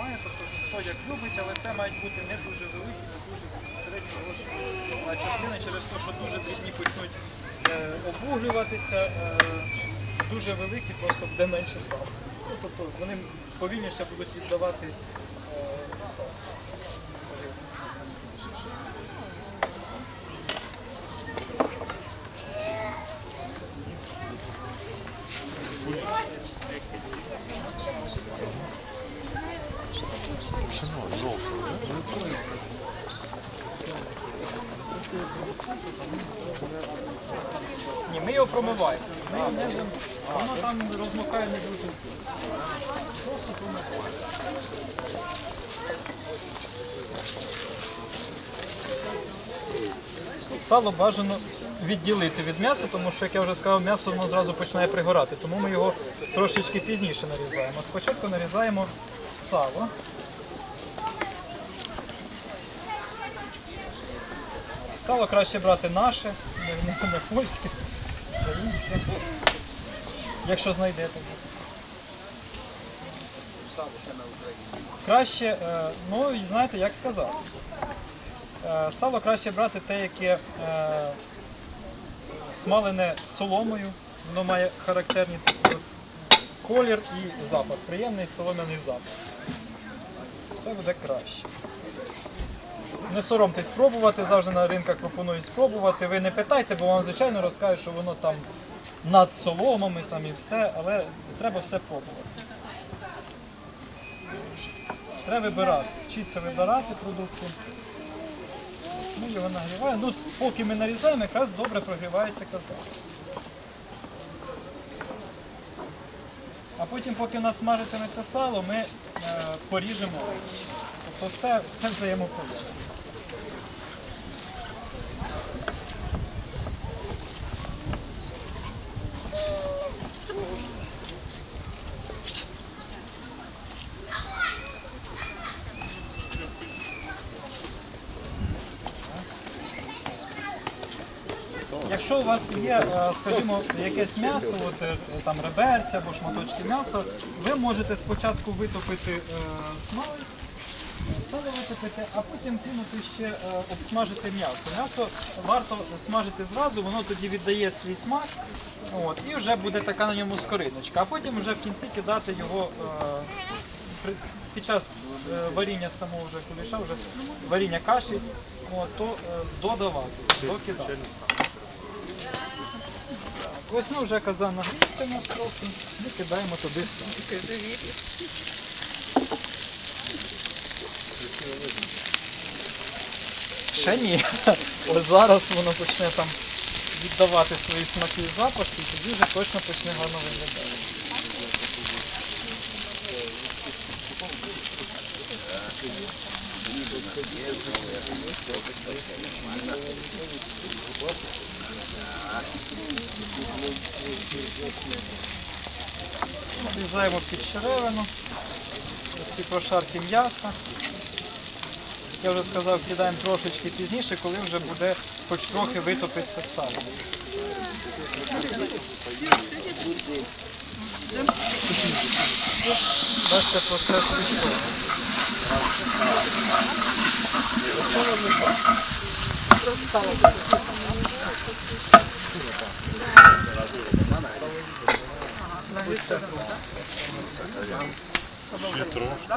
немає. Тобто хто як любить, але це мають бути не дуже великі, не дуже середнього розміру частини через те, що дуже дрібні почнуть е, обуглюватися, е, дуже великі, просто буде менше сал. Ну, тобто вони повільніше будуть віддавати е, Пшено жовте. Ні, ми його промиваємо. Ми його не зам- Воно там розмокає не дуже сильно. Просто промиваємо. Сало бажано відділити від м'яса, тому що, як я вже сказав, м'ясо воно зразу починає пригорати, тому ми його трошечки пізніше нарізаємо. Спочатку нарізаємо сало. Сало краще брати наше, не, не, не польське, українське. Якщо знайдете. Краще, е, ну знаєте, як сказати. Е, Сало краще брати те, яке е, смалене соломою, воно має характерний колір і запах. Приємний солом'яний запах. Це буде краще. Не соромтесь спробувати, завжди на ринках пропонують спробувати. Ви не питайте, бо вам звичайно розкажуть, що воно там над соломами там і все, але треба все пробувати. Треба вибирати, вчитися вибирати продукти. Ми його нагріваємо. Ну, поки ми нарізаємо, якраз добре прогрівається казан. А потім, поки у нас смажитиметься сало, ми е, поріжемо. Тобто все, все взаємопов'язано. Якщо у вас є, е, скажімо, якесь м'ясо, от, е, там реберця або шматочки м'яса, ви можете спочатку витопити е, смалець, сало витопити, а потім кинути ще обсмажити м'ясо. М'ясо варто смажити зразу, воно тоді віддає свій смак. От, і вже буде така на ньому скориночка. А потім вже в кінці кидати його під час варіння самого вже куліша, вже варіння каші, то додавати, докидати. Ось ну вже казан нагрівся у нас трохи, ми кидаємо туди сало. Ще ні. Ось зараз воно почне там віддавати свої смаки і запахи, і тоді вже точно почне гарно виглядати. Нарізаємо під черевину, ці прошарки м'яса. Я вже сказав, кидаємо трошечки пізніше, коли вже буде хоч трохи витопитися сало. Ще трошки.